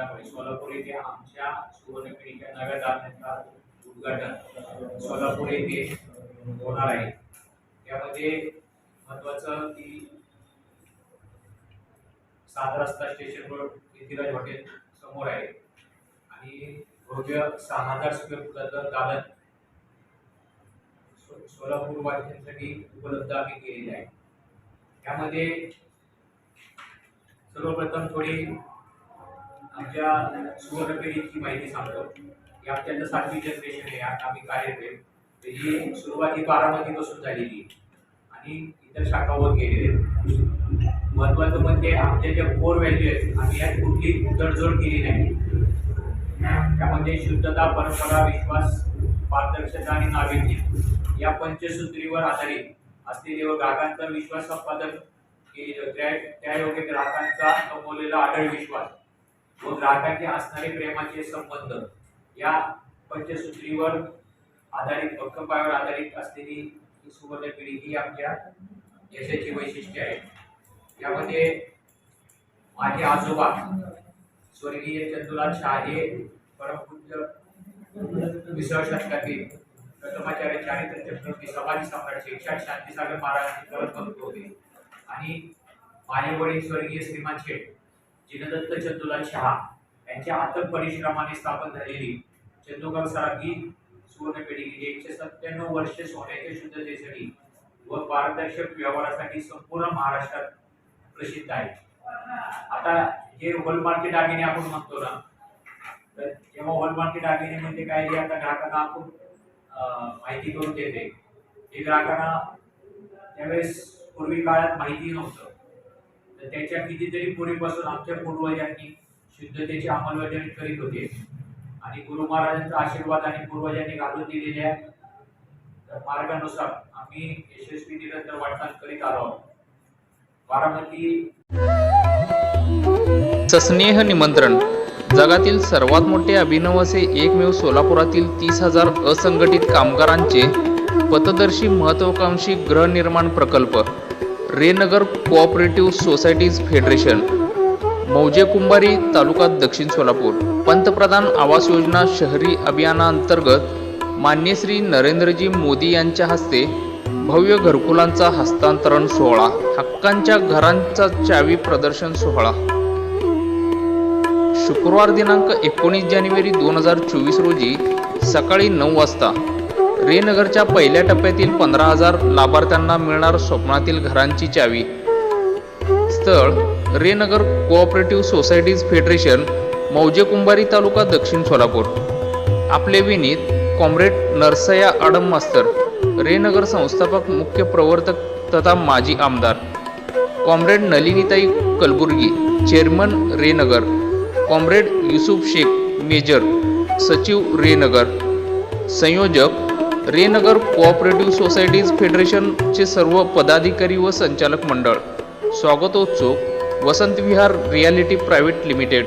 झाल्यामुळे म्हणजे सोलापूर येथे आमच्या सुवर्णपिढीच्या नव्या दालनाचा उद्घाटन सोलापूर येथे होणार आहे. त्यामध्ये महत्वाचं की सात रस्ता स्टेशन रोड पृथ्वीराज हॉटेल समोर आहे. आणि भव्य सहा हजार स्क्वेअर फुटाचं दालन सो- सोलापूर वासियांसाठी उपलब्ध आम्ही केलेले आहे. त्यामध्ये सर्वप्रथम थोडी आमच्या सुवर्णपिढीची माहिती सांगतो. ही अत्यंत सातवी जनरेशन आहे. आता आम्ही कार्यरत त्याची सुरुवात ही बारामतीपासून झालेली आणि इतर शाखावर गेलेले आहेत. महत्वाचं म्हणजे आमच्या ज्या कोर व्हॅल्यू आहेत आम्ही यात कुठली तडजोड केली नाही. त्यामध्ये शुद्धता परंपरा विश्वास पारदर्शकता आणि नाविन्य या पंचसूत्रीवर आधारित असलेले व ग्राहकांचा विश्वास संपादन केलेलं त्या त्यायोगे ग्राहकांचा कमवलेला आढळ विश्वास. व ग्राहकांचे असणारे प्रेमाचे संबंध या पंचसूत्रीवर आधारित भक्कमपायावर आधारित असलेली ही सुवर्ण पिढी ही आमच्या यशाची वैशिष्ट्य आहे यामध्ये माझे आजोबा स्वर्गीय चंदुलाल शाह हे परमपूज्य विसर्ग शतकातील प्रथमाचार्य चारित्र चक्रवर्ती समाधी सम्राट शिक्षक शांतीसागर महाराजांचे परम होते. आणि माझे वडील स्वर्गीय श्रीमान शेठ जिनदत्त चंदुलाल शहा यांच्या अथक परिश्रमाने स्थापन झालेली चंदुगाव सारखी सुवर्ण पेढी एकशे सत्त्याण्णव वर्षे सोन्याच्या शुद्धतेसाठी व पारदर्शक व्यवहारासाठी संपूर्ण महाराष्ट्रात प्रसिद्ध आहे. आता जे होलमार्के दागिने आपण म्हणतो ना तर जेव्हा होलमार्के दागिने म्हणजे काय हे आता ग्राहकांना आपण माहिती करून देते. हे ग्राहकांना त्यावेळेस पूर्वी काळात माहिती नव्हतं तर त्याच्या कितीतरी पूर्वीपासून आमच्या पूर्वजांनी शुद्धतेची अंमलबजावणी करीत होते. आणि गुरु महाराजांचा आशीर्वाद आणि पूर्वजांनी घालून दिलेल्या मार्गानुसार आम्ही यशस्वी निरंतर वाटचाल करीत आलो आहोत. बारामती सस्नेह निमंत्रण. जगातील सर्वात मोठे अभिनव असे एकमेव सोलापुरातील तीस हजार असंघटित कामगारांचे पथदर्शी महत्वाकांक्षी गृहनिर्माण प्रकल्प. रेनगर कोऑपरेटिव्ह सोसायटीज फेडरेशन मौजे कुंभारी तालुका दक्षिण सोलापूर. पंतप्रधान आवास योजना शहरी अभियानांतर्गत मान्य श्री नरेंद्रजी मोदी यांच्या हस्ते भव्य घरकुलांचा हस्तांतरण सोहळा हक्कांच्या घरांचा चावी प्रदर्शन सोहळा. शुक्रवार दिनांक एकोणीस जानेवारी दोन हजार चोवीस रोजी सकाळी नऊ वाजता रेनगरच्या पहिल्या टप्प्यातील पंधरा हजार लाभार्थ्यांना मिळणार स्वप्नातील घरांची चावी. स्थळ रेनगर कोऑपरेटिव्ह सोसायटीज फेडरेशन मौजे कुंभारी तालुका दक्षिण सोलापूर. आपले विनीत कॉम्रेड नरसया आडम मास्तर रेनगर संस्थापक मुख्य प्रवर्तक तथा माजी आमदार. Comrade Nalinitai Kalburgi chairman Renagar comrade Yusuf Shaikh major सचिव रेनगर संयोजक रेनगर कोऑपरेटिव्ह सोसायटीज फेडरेशनचे सर्व पदाधिकारी व संचालक मंडळ. स्वागतोत्सुक Vasant Vihar realty private limited.